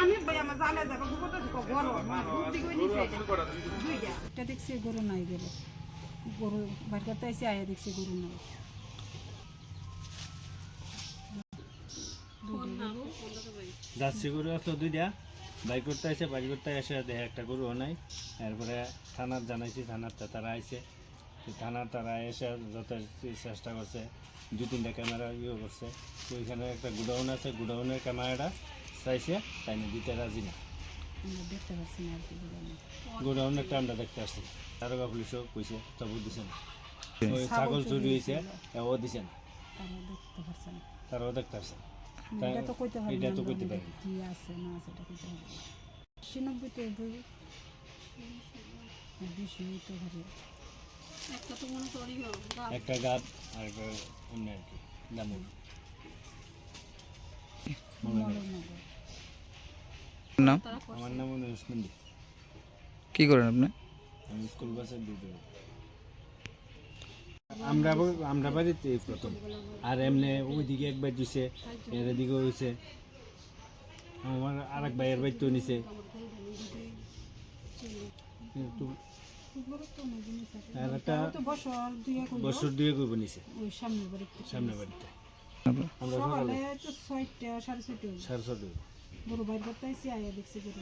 আমি যাব দুইটা এটা। দেখছি গরু নাই গেল। গরু করতে এসে আয়া দেখছি গরু নাই। জার্সি গরু আসলো দুইটা বাইক করতে আসে বাড়ি করতে এসে দেখে একটা গরু নাই। এরপরে থানার জানাইছি থানারটা তারা আইছে। তো থানার তারা এসে যত চেষ্টা করছে। দু তিনটা ক্যামেরা ইয়ে করছে। তো ওইখানে একটা গুডাউন আছে গুডাউনের ক্যামেরাটা চাইছে তাই না? দিতে রাজি না। দেখতে পাচ্ছি না আর কি গোডাউনের আমরা দেখতে আসছি। তারকা পুলিশও কইছে তবু দিছে না। ওই ছাগল চুরি হয়েছে ও দিছে না। তারাও দেখতে আসছে এটা তো কইতে পারবে এটা তো কইতে পারি কি আছে না আছে এটা কইতে পারবে না। তো বই বেশি তো হবে একটা গাছ আর একটা এমনি আর কি দামুর নাম? আমার নাম হলো কি করেন আপনি? আমি স্কুল বাসের ডিউটি আমরা আমরা বাড়িতে প্রথম। আর এমনি ওইদিকে একবার দিছে এর দিকে হয়েছে আমার আর এক ভাইয়ের বাড়িতেও নিছে। আর একটা বছর দুই এক হইল, বছর দুয়ে করব নিছে ওই সামনের বাড়িতে। সামনে বাড়িতে। আমরা সকালে তো ছয়টা সাড়ে ছয়টা। সাড়ে গরু বাইর করতে আইসি আয়া দেখছি গরু